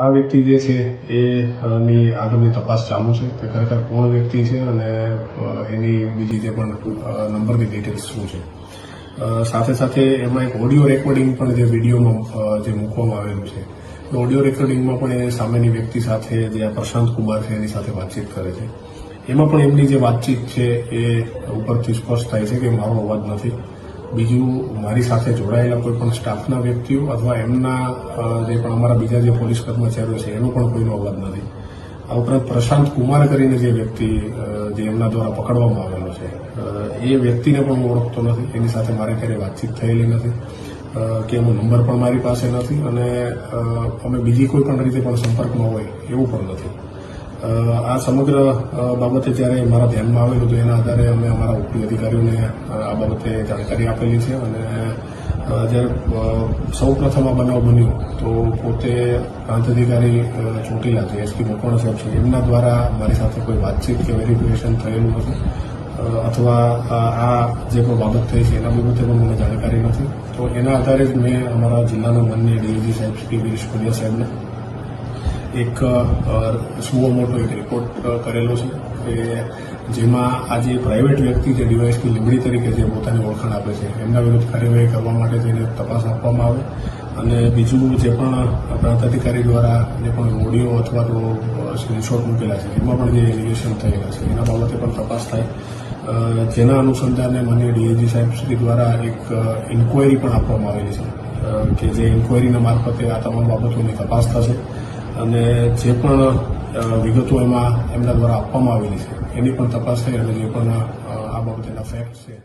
આ વ્યક્તિ જે છે એની આગળની તપાસ ચાલુ છે. તે ખરેખર કોણ વ્યક્તિ છે અને એની બીજી જે પણ નંબરની ડિટેલ્સ શું છે. સાથે સાથે એમાં એક ઓડિયો રેકોર્ડિંગ પણ જે વિડીયોમાં જે મૂકવામાં આવેલું છે. ઓડિયો રેકોર્ડિંગમાં પણ એ સામેની વ્યક્તિ સાથે જે આ પ્રશાંત કુમાર છે, એની સાથે વાતચીત કરે છે. એમાં પણ એમની જે વાતચીત છે એ ઉપરથી સ્પષ્ટ થાય છે કે મારો અવાજ નથી. બીજું મારી સાથે જોડાયેલા કોઈ પણ સ્ટાફના વ્યક્તિઓ અથવા એમના જે પણ અમારા બીજા જે પોલીસ કર્મચારીઓ છે, એનો પણ કોઈનો અવાજ નથી. આ ઉપરાંત પ્રશાંત કુમાર કરીને જે વ્યક્તિ જે એમના દ્વારા પકડવામાં આવેલો છે એ વ્યક્તિને પણ હું ઓળખતો નથી. એની સાથે મારે ક્યારેય વાતચીત થયેલી નથી. કે એનો નંબર પણ મારી પાસે નથી અને અમે બીજી કોઈ પણ રીતે પણ સંપર્કમાં હોય એવું પણ નથી. આ સમગ્ર બાબતે જ્યારે મારા ધ્યાનમાં આવેલું તો એના આધારે અમે અમારા ઉપરી અધિકારીઓને આ બાબતે જાણકારી આપેલી છે અને જ્યારે સૌ પ્રથમ આ બનાવ બન્યો, તો પોતે પ્રાંત અધિકારી ચોટીલા, જે એસપી મકવાણા સાહેબ છે, એમના દ્વારા મારી સાથે કોઈ વાતચીત કે વેરિફિકેશન થયેલું નથી. અથવા આ આ જે પણ બાબત થઈ છે, એના બાબતે પણ મને જાણકારી નથી. તો એના આધારે જ મેં અમારા જિલ્લાના માનનીય ડીએજી સાહેબ, શ્રી ગિરીશ પંડ્યા સાહેબને એક સુઓ મોટો એક રિપોર્ટ કરેલો છે કે જેમાં આજે પ્રાઇવેટ વ્યક્તિ જે ડીવાયસપી લીંબડી તરીકે જે પોતાની ઓળખાણ આપે છે, એમના વિરુદ્ધ કાર્યવાહી કરવા માટે તેને તપાસ આપવામાં આવે અને બીજું જે પણ પ્રાંત અધિકારી દ્વારા જે પણ ઓડિયો અથવા તો સ્ક્રીનશોટ મૂકેલા છે, એમાં પણ જે એલિગેશન થયેલા છે, એના બાબતે પણ તપાસ થાય. જેના અનુસંધાને મને ડીએજી સાહેબ શ્રી દ્વારા એક ઇન્કવાયરી પણ આપવામાં આવેલી છે કે જે ઇન્કવાયરીના મારફતે આ તમામ બાબતોની તપાસ થશે. અને જે પણ વિગતો એમાં એમના દ્વારા આપવામાં આવેલી છે, એની પણ તપાસ થઈ અને જે પણ આ બાબતેના ફેક્ટ છે.